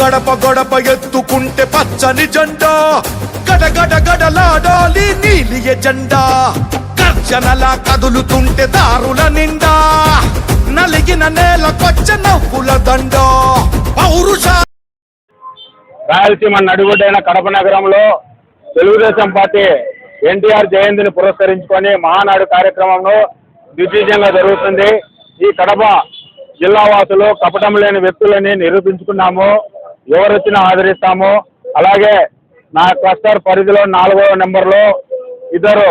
గడప గడప ఎత్తుకుంటే పచ్చని జెండా. గడగడ గడలాడాలి నీలి ఎజెండా. గర్జనలా కదులుతుంటే దారుల నిండా. నలిగిన నేల పచ్చ నవ్వుల దండ. పౌరుష రాయలసీమ నడిగొడ్డైన కడప నగరంలో తెలుగుదేశం పార్టీ ఎన్టీఆర్ జయంతిని పురస్కరించుకొని మహానాడు కార్యక్రమంలో దిగ్విజయంగా జరుగుతుంది. ఈ కడప జిల్లా వాసులు కపటం లేని వ్యక్తులని నిరూపించుకున్నాము. ఎవరు వచ్చినా ఆదరిస్తాము. అలాగే నా క్లస్టర్ పరిధిలో నాలుగో నెంబర్లో ఇద్దరు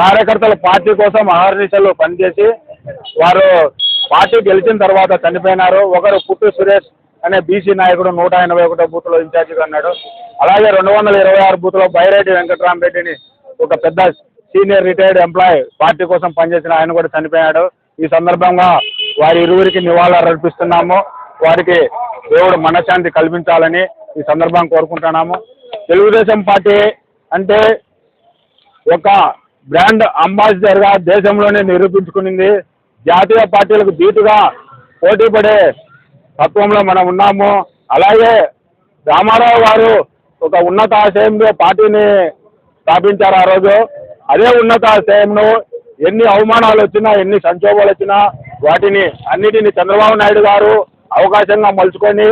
కార్యకర్తలు పార్టీ కోసం అహర్నిశలు పనిచేసి వారు పార్టీ గెలిచిన తర్వాత చనిపోయినారు. ఒకరు పుట్టు సురేష్ అనే బీసీ నాయకుడు నూట ఎనభై ఒకటో బూత్లో ఇన్ఛార్జిగా ఉన్నాడు. అలాగే రెండు వందల ఇరవై ఆరు బూత్లో బైరెడ్డి వెంకటరామరెడ్డిని ఒక పెద్ద సీనియర్ రిటైర్డ్ ఎంప్లాయ్ పార్టీ కోసం పనిచేసిన ఆయన కూడా చనిపోయాడు. ఈ సందర్భంగా వారి ఇరువురికి నివాళులు అర్పిస్తున్నాము వారికి దేవుడు మనశ్శాంతి కల్పించాలని ఈ సందర్భం కోరుకుంటున్నాము. తెలుగుదేశం పార్టీ అంటే ఒక బ్రాండ్ అంబాసిడర్గా దేశంలోనే నిరూపించుకునింది. జాతీయ పార్టీలకు ధీటుగా పోటీ పడే తత్వంలో మనం ఉన్నాము. అలాగే రామారావు గారు ఒక ఉన్నత ఆశయంలో పార్టీని స్థాపించారు ఆ రోజు. అదే ఉన్నత ఆశయంలో ఎన్ని అవమానాలు వచ్చినా ఎన్ని సంక్షోభాలు వచ్చినా వాటిని అన్నిటిని చంద్రబాబు నాయుడు గారు అవకాశంగా మలుచుకొని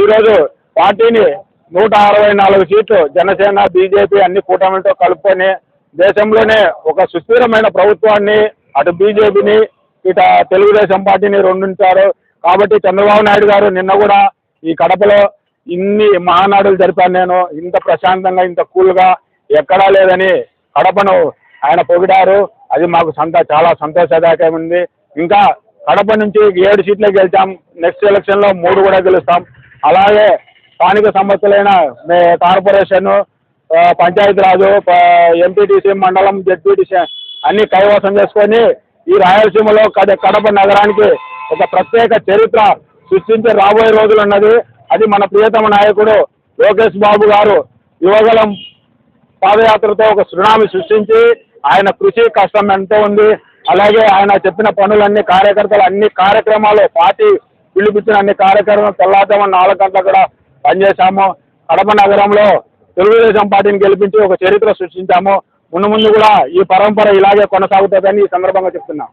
ఈరోజు పార్టీని నూట అరవై నాలుగు సీట్లు జనసేన బీజేపీ అన్ని కూటమితో కలుపుకొని దేశంలోనే ఒక సుస్థిరమైన ప్రభుత్వాన్ని అటు బీజేపీని ఇట తెలుగుదేశం పార్టీని రెండుంటారు కాబట్టి చంద్రబాబు నాయుడు గారు నిన్న కూడా ఈ కడపలో ఇన్ని మహానాడులు జరిపాను నేను. ఇంత ప్రశాంతంగా ఇంత కూల్గా ఎక్కడా లేదని కడపను ఆయన పొగిడారు. అది మాకు సంత చాలా సంతోషదాయకమైంది ఇంకా కడప నుంచి ఏడు సీట్లే గెలిచాం. నెక్స్ట్ ఎలక్షన్లో మూడు కూడా గెలుస్తాం. అలాగే స్థానిక సంస్థలైన మే కార్పొరేషన్ పంచాయతీరాజు ఎంపీటీసీ మండలం జడ్పీటీసీ అన్ని కైవసం చేసుకొని ఈ రాయలసీమలో కడ- కడప నగరానికి ఒక ప్రత్యేక చరిత్ర సృష్టించే రాబోయే రోజులు ఉన్నది అది మన ప్రియతమ నాయకుడు లోకేష్ బాబు గారు యువగలం పాదయాత్రతో ఒక సునామీ సృష్టించి ఆయన కృషి కష్టం ఎంతో ఉంది. అలాగే ఆయన చెప్పిన పనులన్నీ కార్యకర్తలు అన్ని కార్యక్రమాలు పార్టీ పిలిపించిన అన్ని కార్యక్రమాలు తెల్లారుజామున నాలుగు గంటలకు కూడా పనిచేశాము. కడప నగరంలో తెలుగుదేశం పార్టీని గెలిపించి ఒక చరిత్ర సృష్టించాము. ముందు ముందు కూడా ఈ పరంపర ఇలాగే కొనసాగుతుందని ఈ సందర్భంగా చెప్తున్నాం.